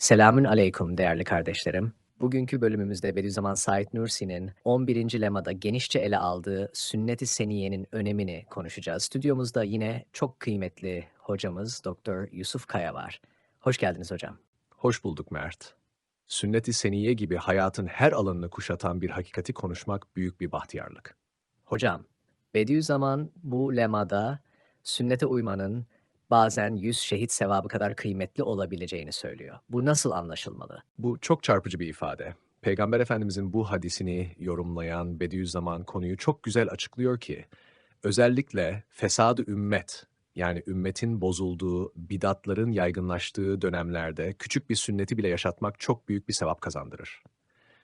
Selamün aleyküm değerli kardeşlerim. Bugünkü bölümümüzde Bediüzzaman Said Nursi'nin 11. lemada genişçe ele aldığı sünnet-i seniyenin önemini konuşacağız. Stüdyomuzda yine çok kıymetli hocamız Doktor Yusuf Kaya var. Hoş geldiniz hocam. Hoş bulduk Mert. Sünnet-i Seniye gibi hayatın her alanını kuşatan bir hakikati konuşmak büyük bir bahtiyarlık. Hocam, Bediüzzaman bu lemada sünnete uymanın bazen yüz şehit sevabı kadar kıymetli olabileceğini söylüyor. Bu nasıl anlaşılmalı? Bu çok çarpıcı bir ifade. Peygamber Efendimizin bu hadisini yorumlayan Bediüzzaman konuyu çok güzel açıklıyor ki, özellikle fesad-ı ümmet, yani ümmetin bozulduğu, bidatların yaygınlaştığı dönemlerde küçük bir sünneti bile yaşatmak çok büyük bir sevap kazandırır.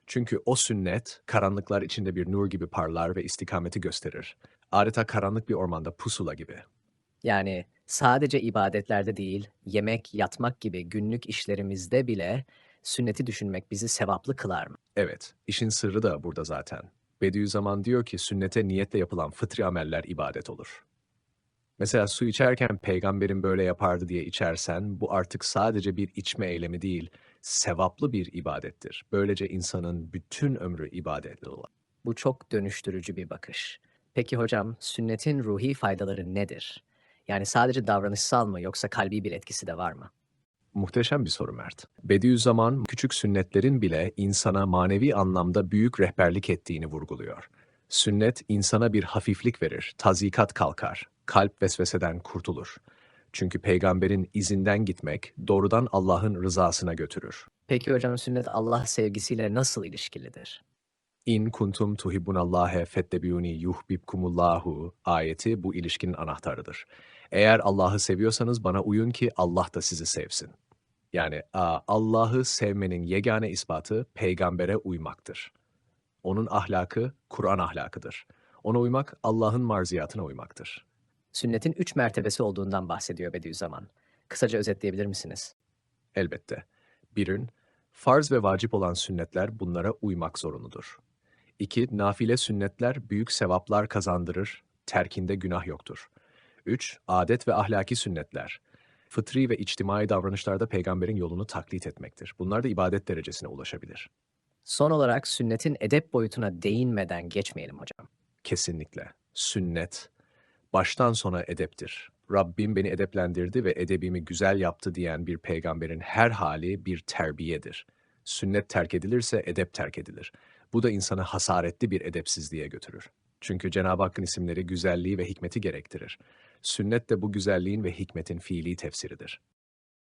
Çünkü o sünnet karanlıklar içinde bir nur gibi parlar ve istikameti gösterir. Adeta karanlık bir ormanda pusula gibi. Yani sadece ibadetlerde değil, yemek, yatmak gibi günlük işlerimizde bile sünneti düşünmek bizi sevaplı kılar mı? Evet, işin sırrı da burada zaten. Bediüzzaman diyor ki sünnete niyetle yapılan fıtri ameller ibadet olur. Mesela su içerken peygamberin böyle yapardı diye içersen bu artık sadece bir içme eylemi değil, sevaplı bir ibadettir. Böylece insanın bütün ömrü ibadetli olur. Bu çok dönüştürücü bir bakış. Peki hocam, sünnetin ruhi faydaları nedir? Yani sadece davranışsal mı yoksa kalbi bir etkisi de var mı? Muhteşem bir soru Mert. Bediüzzaman küçük sünnetlerin bile insana manevi anlamda büyük rehberlik ettiğini vurguluyor. Sünnet insana bir hafiflik verir, tazikat kalkar, kalp vesveseden kurtulur. Çünkü peygamberin izinden gitmek doğrudan Allah'ın rızasına götürür. Peki hocam sünnet Allah sevgisiyle nasıl ilişkilidir? İn kuntum tuhibbunallâhe fettebiuni yuhbibkumullahu ayeti bu ilişkinin anahtarıdır. Eğer Allah'ı seviyorsanız bana uyun ki Allah da sizi sevsin. Yani Allah'ı sevmenin yegane ispatı peygambere uymaktır. Onun ahlakı Kur'an ahlakıdır. Ona uymak Allah'ın marziyatına uymaktır. Sünnetin üç mertebesi olduğundan bahsediyor Bediüzzaman. Kısaca özetleyebilir misiniz? Elbette. Birin, farz ve vacip olan sünnetler bunlara uymak zorunludur. İki, nafile sünnetler büyük sevaplar kazandırır, terkinde günah yoktur. Üç, adet ve ahlaki sünnetler. Fıtri ve içtimai davranışlarda peygamberin yolunu taklit etmektir. Bunlar da ibadet derecesine ulaşabilir. Son olarak sünnetin edep boyutuna değinmeden geçmeyelim hocam. Kesinlikle. Sünnet, baştan sona edeptir. Rabbim beni edeplendirdi ve edebimi güzel yaptı diyen bir peygamberin her hali bir terbiyedir. Sünnet terk edilirse edep terk edilir. Bu da insanı hasaretli bir edepsizliğe götürür. Çünkü Cenab-ı Hakk'ın isimleri güzelliği ve hikmeti gerektirir. Sünnet de bu güzelliğin ve hikmetin fiili tefsiridir.